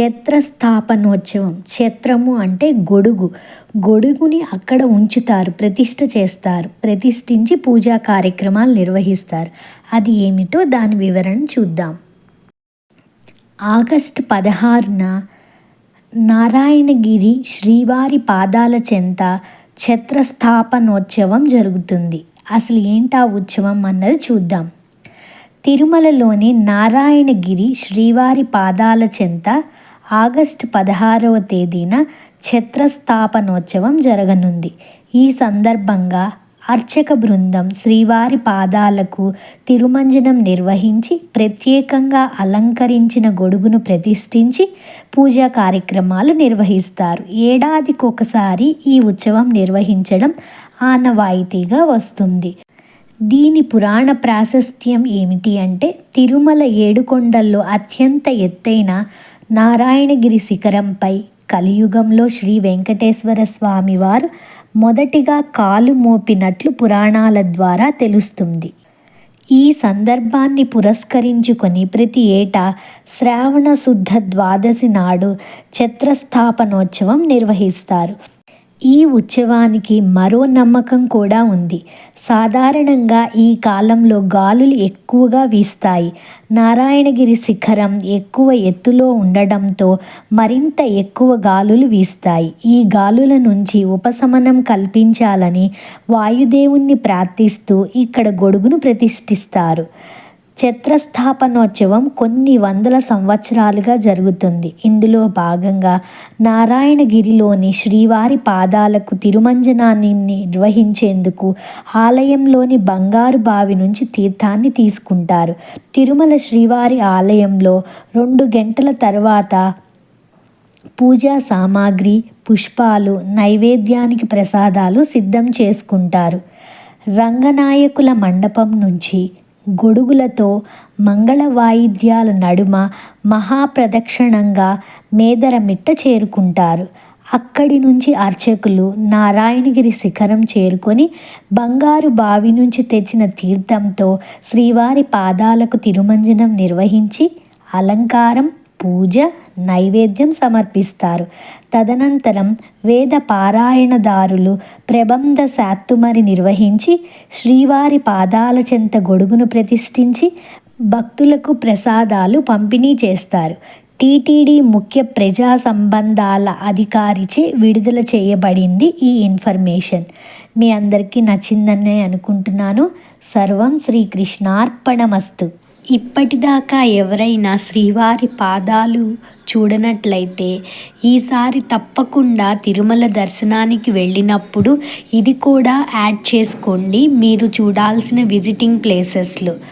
ఛత్రస్థాపనోత్సవం క్షేత్రము అంటే గొడుగు. గొడుగుని అక్కడ ఉంచుతారు ప్రతిష్ట చేస్తారు ప్రతిష్ఠించి పూజా కార్యక్రమాలు నిర్వహిస్తారు. అది ఏమిటో దాని వివరణ చూద్దాం. ఆగస్టు పదహారున నారాయణగిరి శ్రీవారి పాదాల చెంత క్షేత్రస్థాపనోత్సవం జరుగుతుంది. అసలు ఏంటా ఉత్సవం అన్నది చూద్దాం. తిరుమలలోని నారాయణగిరి శ్రీవారి పాదాల చెంత ఆగస్టు పదహారవ తేదీన ఛత్రస్థాపనోత్సవం జరగనుంది. ఈ సందర్భంగా అర్చక బృందం శ్రీవారి పాదాలకు తిరుమంజనం నిర్వహించి ప్రత్యేకంగా అలంకరించిన గొడుగును ప్రతిష్ఠించి పూజా కార్యక్రమాలు నిర్వహిస్తారు. ఏడాదికొకసారి ఈ ఉత్సవం నిర్వహించడం ఆనవాయితీగా వస్తుంది. దీని పురాణ ప్రాశస్త్యం ఏమిటి అంటే తిరుమల ఏడుకొండల్లో అత్యంత ఎత్తైన నారాయణగిరి శిఖరంపై కలియుగంలో శ్రీ వెంకటేశ్వర స్వామివారు మొదటిగా కాలు మోపినట్లు పురాణాల ద్వారా తెలుస్తుంది. ఈ సందర్భాన్ని పురస్కరించుకొని ప్రతి ఏటా శ్రావణ శుద్ధ ద్వాదశి నాడు ఛత్రస్థాపనోత్సవం నిర్వహిస్తారు. ఈ ఉత్సవానికి మరో నమ్మకం కూడా ఉంది. సాధారణంగా ఈ కాలంలో గాలులు ఎక్కువగా వీస్తాయి. నారాయణగిరి శిఖరం ఎక్కువ ఎత్తులో ఉండడంతో మరింత ఎక్కువ గాలులు వీస్తాయి. ఈ గాలుల నుంచి ఉపశమనం కల్పించాలని వాయుదేవుణ్ణి ప్రార్థిస్తూ ఇక్కడ గొడుగును ప్రతిష్ఠిస్తారు. ఛత్రస్థాపనోత్సవం కొన్ని వందల సంవత్సరాలుగా జరుగుతుంది. ఇందులో భాగంగా నారాయణగిరిలోని శ్రీవారి పాదాలకు తిరుమంజనాన్ని నిర్వహించేందుకు ఆలయంలోని బంగారు బావి నుంచి తీర్థాన్ని తీసుకుంటారు. తిరుమల శ్రీవారి ఆలయంలో రెండు గంటల తర్వాత పూజా సామాగ్రి పుష్పాలు నైవేద్యానికి ప్రసాదాలు సిద్ధం చేసుకుంటారు. రంగనాయకుల మండపం నుంచి గొడుగులతో మంగళ వాయిద్యాల నడుమ మహాప్రదక్షిణంగా మేదరమిట్ట చేరుకుంటారు. అక్కడి నుంచి అర్చకులు నారాయణగిరి శిఖరం చేరుకొని బంగారు బావి నుంచి తెచ్చిన తీర్థంతో శ్రీవారి పాదాలకు తిరుమంజనం నిర్వహించి అలంకారం పూజ నైవేద్యం సమర్పిస్తారు. తదనంతరం వేద పారాయణదారులు ప్రబంధ శాత్తుమరి నిర్వహించి శ్రీవారి పాదాల చెంత గొడుగును ప్రతిష్ఠించి భక్తులకు ప్రసాదాలు పంపిణీ చేస్తారు. టీటీడీ ముఖ్య ప్రజా సంబంధాల అధికారిచే విడుదల చేయబడింది ఈ ఇన్ఫర్మేషన్. మీ అందరికీ నచ్చిందనే అనుకుంటున్నాను. సర్వం శ్రీకృష్ణార్పణమస్తు. ఇప్పటిదాకా ఎవరైనా శ్రీవారి పాదాలు చూడనట్లయితే ఈసారి తప్పకుండా తిరుమల దర్శనానికి వెళ్ళినప్పుడు ఇది కూడా యాడ్ చేసుకోండి. మీరు చూడాల్సిన విజిటింగ్ ప్లేసెస్లో.